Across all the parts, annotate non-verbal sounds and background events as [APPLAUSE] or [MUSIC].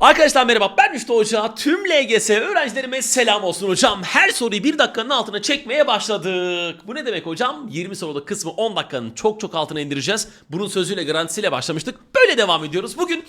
Arkadaşlar merhaba ben Müftü Hoca. Tüm LGS öğrencilerime selam olsun hocam. Her soruyu bir dakikanın altına çekmeye başladık. Bu ne demek hocam? 20 soruluk kısmı 10 dakikanın çok çok altına indireceğiz. Bunun sözüyle garantisiyle başlamıştık. Böyle devam ediyoruz. Bugün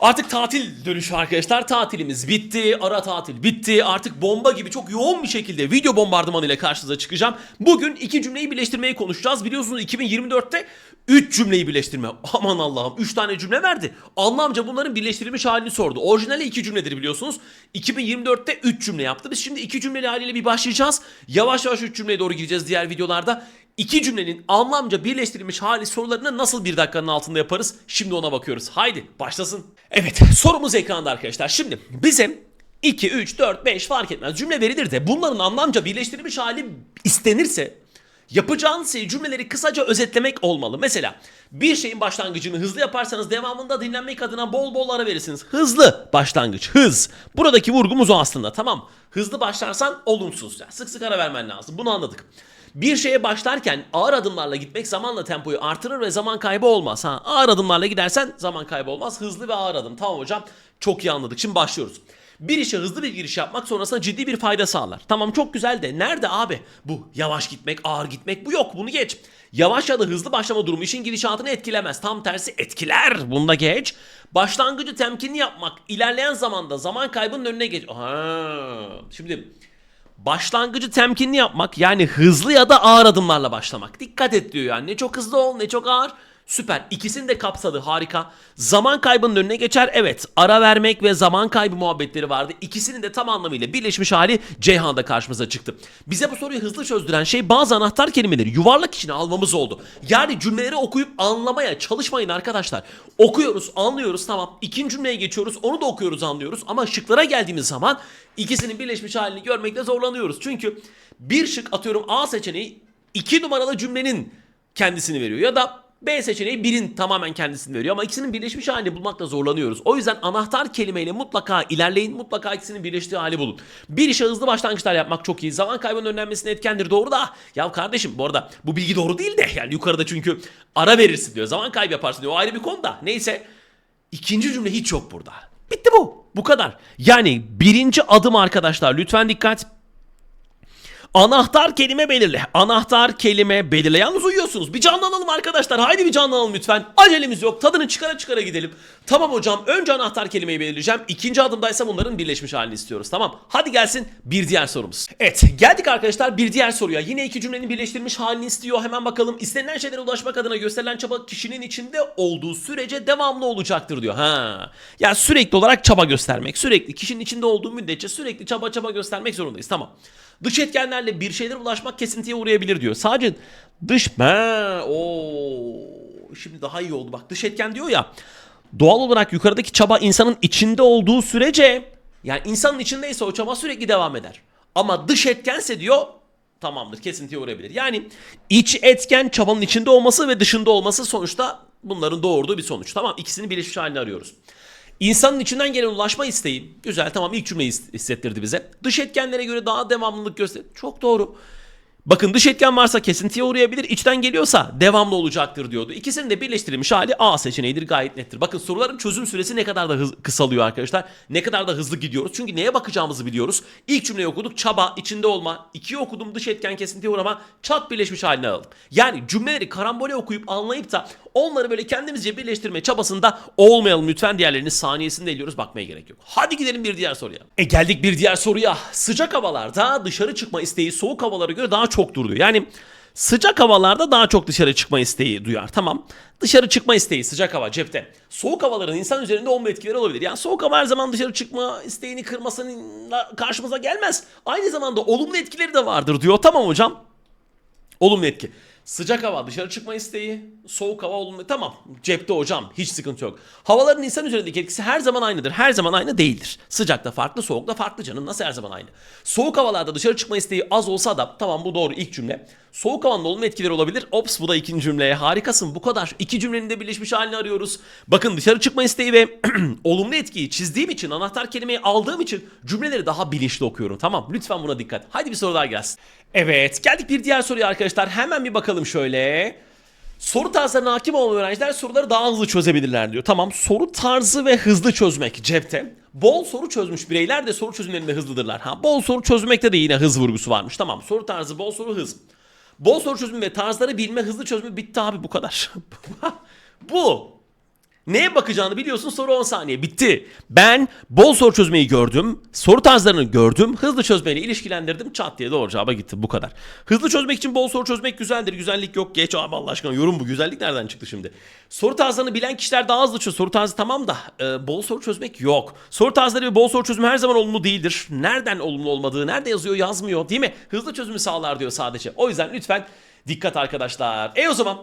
Artık tatil dönüşü arkadaşlar. Tatilimiz bitti. Ara tatil bitti. Artık bomba gibi çok yoğun bir şekilde video bombardımanı ile karşınıza çıkacağım. Bugün iki cümleyi birleştirmeyi konuşacağız. Biliyorsunuz 2024'te 3 cümleyi birleştirme. [LAUGHS] Aman Allah'ım 3 tane cümle verdi. Anlamca bunların birleştirilmiş halini sordu. Orijinali 2 cümledir biliyorsunuz. 2024'te 3 cümle yaptı. Biz şimdi 2 cümleli haliyle bir başlayacağız. Yavaş yavaş 3 cümleye doğru gireceğiz diğer videolarda. İki cümlenin anlamca birleştirilmiş hali sorularını nasıl bir dakikanın altında yaparız? Şimdi ona bakıyoruz. Haydi başlasın. Evet sorumuz ekranda arkadaşlar. Şimdi bize 2, 3, 4, 5 fark etmez cümle verilir de bunların anlamca birleştirilmiş hali istenirse yapacağınız şey cümleleri kısaca özetlemek olmalı. Mesela bir şeyin başlangıcını hızlı yaparsanız devamında dinlenmek adına bol bol ara verirsiniz. Hızlı başlangıç, hız. Buradaki vurgumuz o aslında tamam. Hızlı başlarsan olumsuz. Yani sık sık ara vermen lazım. Bunu anladık. Bir şeye başlarken ağır adımlarla gitmek zamanla tempoyu artırır ve zaman kaybı olmaz. Ha, ağır adımlarla gidersen zaman kaybı olmaz. Hızlı ve ağır adım. Tamam hocam. Çok iyi anladık. Şimdi başlıyoruz. Bir işe hızlı bir giriş yapmak sonrasında ciddi bir fayda sağlar. Tamam çok güzel de nerede abi? Bu yavaş gitmek, ağır gitmek bu yok. Bunu geç. Yavaş ya da hızlı başlama durumu işin gidişatını etkilemez. Tam tersi etkiler. Bunu da geç. Başlangıcı temkinli yapmak ilerleyen zamanda zaman kaybının önüne geç. Ha, şimdi Başlangıcı temkinli yapmak yani hızlı ya da ağır adımlarla başlamak. Dikkat et diyor yani ne çok hızlı ol ne çok ağır. Süper. İkisini de kapsadı. Harika. Zaman kaybının önüne geçer. Evet. Ara vermek ve zaman kaybı muhabbetleri vardı. İkisinin de tam anlamıyla birleşmiş hali Ceyhan'da karşımıza çıktı. Bize bu soruyu hızlı çözdüren şey bazı anahtar kelimeleri yuvarlak içine almamız oldu. Yani cümleleri okuyup anlamaya çalışmayın arkadaşlar. Okuyoruz, anlıyoruz tamam. İkinci cümleye geçiyoruz. Onu da okuyoruz, anlıyoruz. Ama şıklara geldiğimiz zaman ikisinin birleşmiş halini görmekte zorlanıyoruz. Çünkü bir şık atıyorum A seçeneği iki numaralı cümlenin kendisini veriyor. Ya da B seçeneği birin tamamen kendisini veriyor ama ikisinin birleşmiş halini bulmakta zorlanıyoruz. O yüzden anahtar kelimeyle mutlaka ilerleyin, mutlaka ikisinin birleştiği hali bulun. Bir işe hızlı başlangıçlar yapmak çok iyi. Zaman kaybının önlenmesine etkendir doğru da. Ya kardeşim bu arada bu bilgi doğru değil de yani yukarıda çünkü ara verirsin diyor. Zaman kaybı yaparsın diyor. O ayrı bir konu da. Neyse. İkinci cümle hiç yok burada. Bitti bu. Bu kadar. Yani birinci adım arkadaşlar lütfen dikkat. Anahtar kelime belirle. Anahtar kelime belirle. Yalnız uyuyorsunuz. Bir canlanalım arkadaşlar. Haydi bir canlanalım lütfen. Acelemiz yok. Tadını çıkara çıkara gidelim. Tamam hocam. Önce anahtar kelimeyi belirleyeceğim. İkinci adımdaysa bunların birleşmiş halini istiyoruz. Tamam. Hadi gelsin bir diğer sorumuz. Evet. Geldik arkadaşlar bir diğer soruya. Yine iki cümlenin birleştirilmiş halini istiyor. Hemen bakalım. İstenilen şeylere ulaşmak adına gösterilen çaba kişinin içinde olduğu sürece devamlı olacaktır diyor. Ha. Yani sürekli olarak çaba göstermek. Sürekli kişinin içinde olduğu müddetçe sürekli çaba çaba göstermek zorundayız. Tamam. Dış etkenlerle bir şeylere ulaşmak kesintiye uğrayabilir diyor. Sadece dış... Ha, oo. Şimdi daha iyi oldu bak. Dış etken diyor ya. Doğal olarak yukarıdaki çaba insanın içinde olduğu sürece yani insanın içindeyse o çaba sürekli devam eder. Ama dış etkense diyor tamamdır kesintiye uğrayabilir. Yani iç etken çabanın içinde olması ve dışında olması sonuçta bunların doğurduğu bir sonuç. Tamam ikisini birleşmiş halini arıyoruz. İnsanın içinden gelen ulaşma isteği. Güzel tamam ilk cümleyi his- hissettirdi bize. Dış etkenlere göre daha devamlılık gösterir. Çok doğru. Bakın dış etken varsa kesintiye uğrayabilir. içten geliyorsa devamlı olacaktır diyordu. İkisinin de birleştirilmiş hali A seçeneğidir gayet nettir. Bakın soruların çözüm süresi ne kadar da hız- kısalıyor arkadaşlar. Ne kadar da hızlı gidiyoruz. Çünkü neye bakacağımızı biliyoruz. İlk cümleyi okuduk çaba, içinde olma. İkiyi okudum dış etken kesintiye uğrama. Çat birleşmiş haline alalım. Yani cümleleri karambole okuyup anlayıp da onları böyle kendimizce birleştirme çabasında olmayalım lütfen. Diğerlerini saniyesinde eliyoruz bakmaya gerek yok. Hadi gidelim bir diğer soruya. E geldik bir diğer soruya. Sıcak havalarda dışarı çıkma isteği soğuk havalara göre daha çok duruyor. Yani sıcak havalarda daha çok dışarı çıkma isteği duyar. Tamam. Dışarı çıkma isteği sıcak hava cepte. Soğuk havaların insan üzerinde olumlu etkileri olabilir. Yani soğuk hava her zaman dışarı çıkma isteğini kırmasıyla karşımıza gelmez. Aynı zamanda olumlu etkileri de vardır diyor. Tamam hocam. Olumlu etki. Sıcak hava dışarı çıkma isteği, soğuk hava olumlu. Tamam cepte hocam hiç sıkıntı yok. Havaların insan üzerindeki etkisi her zaman aynıdır. Her zaman aynı değildir. Sıcakta farklı, soğukta farklı canım. Nasıl her zaman aynı? Soğuk havalarda dışarı çıkma isteği az olsa da tamam bu doğru ilk cümle. Soğuk havanın olumlu etkileri olabilir. Ops bu da ikinci cümleye. Harikasın bu kadar. İki cümlenin de birleşmiş halini arıyoruz. Bakın dışarı çıkma isteği ve [CLEARS THROAT] olumlu etkiyi çizdiğim için, anahtar kelimeyi aldığım için cümleleri daha bilinçli okuyorum. Tamam lütfen buna dikkat. Hadi bir soru daha gelsin. Evet geldik bir diğer soruya arkadaşlar. Hemen bir bakalım şöyle. Soru tarzlarına hakim olan öğrenciler soruları daha hızlı çözebilirler diyor. Tamam soru tarzı ve hızlı çözmek cepte. Bol soru çözmüş bireyler de soru çözümlerinde hızlıdırlar. Ha bol soru çözmekte de yine hız vurgusu varmış. Tamam soru tarzı, bol soru, hız. Bol soru çözümü ve tarzları bilme, hızlı çözümü bitti abi bu kadar. [LAUGHS] bu. Neye bakacağını biliyorsun soru 10 saniye bitti. Ben bol soru çözmeyi gördüm. Soru tarzlarını gördüm. Hızlı çözmeyle ilişkilendirdim. Çat diye doğru cevaba gittim bu kadar. Hızlı çözmek için bol soru çözmek güzeldir. Güzellik yok. Geç abi Allah aşkına yorum bu. Güzellik nereden çıktı şimdi? Soru tarzlarını bilen kişiler daha hızlı çöz. Soru tarzı tamam da e, bol soru çözmek yok. Soru tarzları ve bol soru çözümü her zaman olumlu değildir. Nereden olumlu olmadığı, nerede yazıyor yazmıyor değil mi? Hızlı çözümü sağlar diyor sadece. O yüzden lütfen dikkat arkadaşlar. E o zaman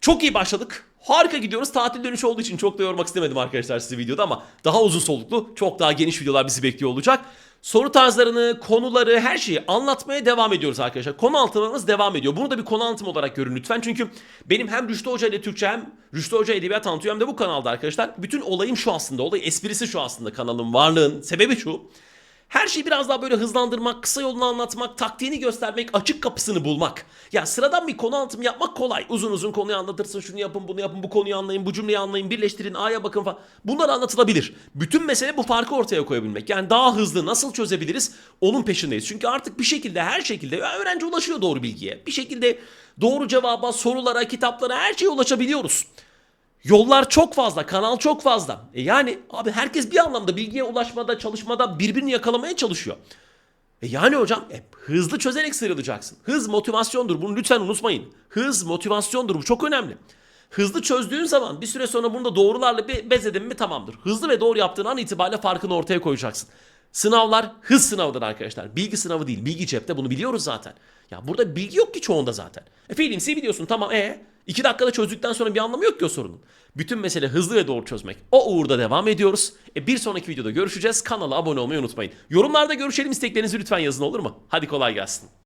çok iyi başladık. Harika gidiyoruz. Tatil dönüşü olduğu için çok da yormak istemedim arkadaşlar sizi videoda ama daha uzun soluklu, çok daha geniş videolar bizi bekliyor olacak. Soru tarzlarını, konuları, her şeyi anlatmaya devam ediyoruz arkadaşlar. Konu anlatımlarımız devam ediyor. Bunu da bir konu anlatımı olarak görün lütfen. Çünkü benim hem Rüştü Hoca ile Türkçe hem Rüştü Hoca edebiyat anlatıyor hem de bu kanalda arkadaşlar. Bütün olayım şu aslında. Olay esprisi şu aslında kanalın varlığın. Sebebi şu. Her şeyi biraz daha böyle hızlandırmak, kısa yolunu anlatmak, taktiğini göstermek, açık kapısını bulmak. Ya sıradan bir konu anlatımı yapmak kolay. Uzun uzun konuyu anlatırsın, şunu yapın, bunu yapın, bu konuyu anlayın, bu cümleyi anlayın, birleştirin, A'ya bakın falan. Bunlar anlatılabilir. Bütün mesele bu farkı ortaya koyabilmek. Yani daha hızlı nasıl çözebiliriz onun peşindeyiz. Çünkü artık bir şekilde her şekilde öğrenci ulaşıyor doğru bilgiye. Bir şekilde doğru cevaba, sorulara, kitaplara her şeye ulaşabiliyoruz. Yollar çok fazla, kanal çok fazla. E yani abi herkes bir anlamda bilgiye ulaşmada, çalışmada birbirini yakalamaya çalışıyor. E yani hocam e, hızlı çözerek sıyrılacaksın. Hız motivasyondur. Bunu lütfen unutmayın. Hız motivasyondur. Bu çok önemli. Hızlı çözdüğün zaman bir süre sonra bunu da doğrularla bir bezedin mi tamamdır. Hızlı ve doğru yaptığın an itibariyle farkını ortaya koyacaksın. Sınavlar hız sınavıdır arkadaşlar. Bilgi sınavı değil. Bilgi cepte bunu biliyoruz zaten. Ya burada bilgi yok ki çoğunda zaten. E fiilim C biliyorsun tamam e iki dakikada çözdükten sonra bir anlamı yok ki o sorunun. Bütün mesele hızlı ve doğru çözmek. O uğurda devam ediyoruz. E bir sonraki videoda görüşeceğiz. Kanala abone olmayı unutmayın. Yorumlarda görüşelim isteklerinizi lütfen yazın olur mu? Hadi kolay gelsin.